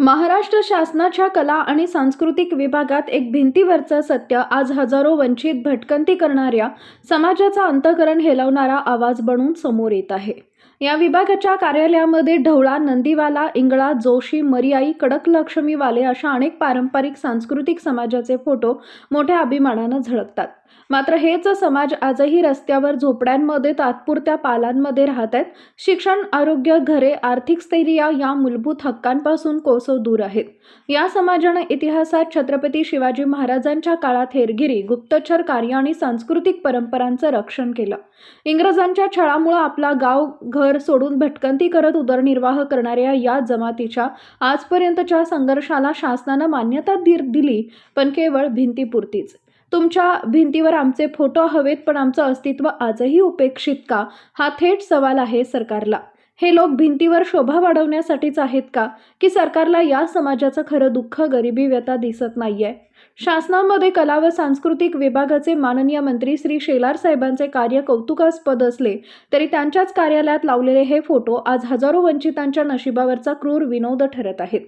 महाराष्ट्र शासनाच्या कला आणि सांस्कृतिक विभागात एक भिंतीवरचं सत्य आज हजारो वंचित भटकंती करणाऱ्या समाजाचा अंतकरण हेलवणारा आवाज बनून समोर येत आहे. या विभागाच्या कार्यालयामध्ये ढवळा नंदीवाला इंगळा जोशी मरियाई कडकलक्ष्मीवाले अशा अनेक पारंपरिक सांस्कृतिक समाजाचे फोटो मोठ्या अभिमानानं झळकतात. मात्र हेच समाज आजही रस्त्यावर झोपड्यांमध्ये तात्पुरत्या पालांमध्ये राहत आहेत शिक्षण आरोग्य घरे आर्थिक स्थैर्य या मूलभूत हक्कांपासून कोसो दूर आहेत. या समाजानं इतिहासात छत्रपती शिवाजी महाराजांच्या काळात हेरगिरी गुप्तचर कार्य आणि सांस्कृतिक परंपरांचं रक्षण केलं. इंग्रजांच्या छळामुळं आपला गाव घर सोडून भटकंती करत उदरनिर्वाह करणाऱ्या या जमातीच्या आजपर्यंतच्या संघर्षाला शासनानं मान्यता दि दिली पण केवळ भिंतीपुरतीच. तुमच्या भिंतीवर आमचे फोटो हवेत पण आमचं अस्तित्व आजही उपेक्षित का? हा थेट सवाल आहे सरकारला. हे लोक भिंतीवर शोभा वाढवण्यासाठीच आहेत का? की सरकारला या समाजाचं खरं दुःख गरिबी व्यथा दिसत नाहीये? शासनामध्ये कला व सांस्कृतिक विभागाचे माननीय मंत्री श्री शेलार साहेबांचे कार्य कौतुकास्पद असले तरी त्यांच्याच कार्यालयात लावलेले हे फोटो आज हजारो वंचितांच्या नशिबावरचा क्रूर विनोद ठरत आहेत.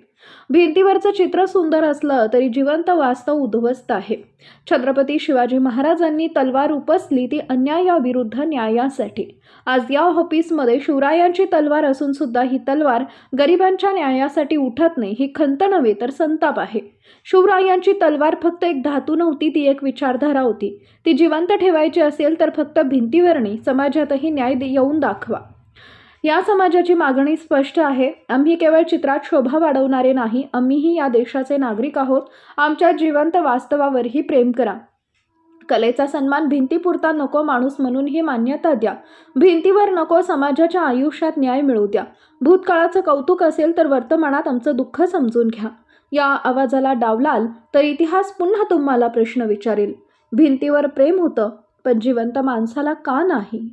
भिंतीवरचं चित्र सुंदर असलं तरी जिवंत वास्तव उद्ध्वस्त आहे. छत्रपती शिवाजी महाराजांनी तलवार उपसली ती अन्यायाविरुद्ध न्यायासाठी. आज या ऑफिसमध्ये शिवरायांची तलवार असून सुद्धा ही तलवार गरिबांच्या न्यायासाठी उठत नाही ही खंत नव्हे तर संताप आहे. शिवरायांची तलवार फक्त एक धातू नव्हती ती एक विचारधारा होती. ती जिवंत ठेवायची असेल तर फक्त भिंतीवरणी समाजातही न्याय दे- येऊन दाखवा. या समाजाची मागणी स्पष्ट आहे. आम्ही केवळ चित्रात शोभा वाढवणारे नाही आम्हीही या देशाचे नागरिक आहोत. आमच्या जिवंत वास्तवावरही प्रेम करा. कलेचा सन्मान भिंतीपुरता नको माणूस म्हणून ही मान्यता द्या. भिंतीवर नको समाजाच्या आयुष्यात न्याय मिळू द्या. भूतकाळाचं कौतुक असेल तर वर्तमानात आमचं दुःख समजून घ्या. या आवाजाला डावलाल तर इतिहास पुन्हा तुम्हाला प्रश्न विचारेल. भिंतीवर प्रेम होतं पण जिवंत माणसाला का नाही?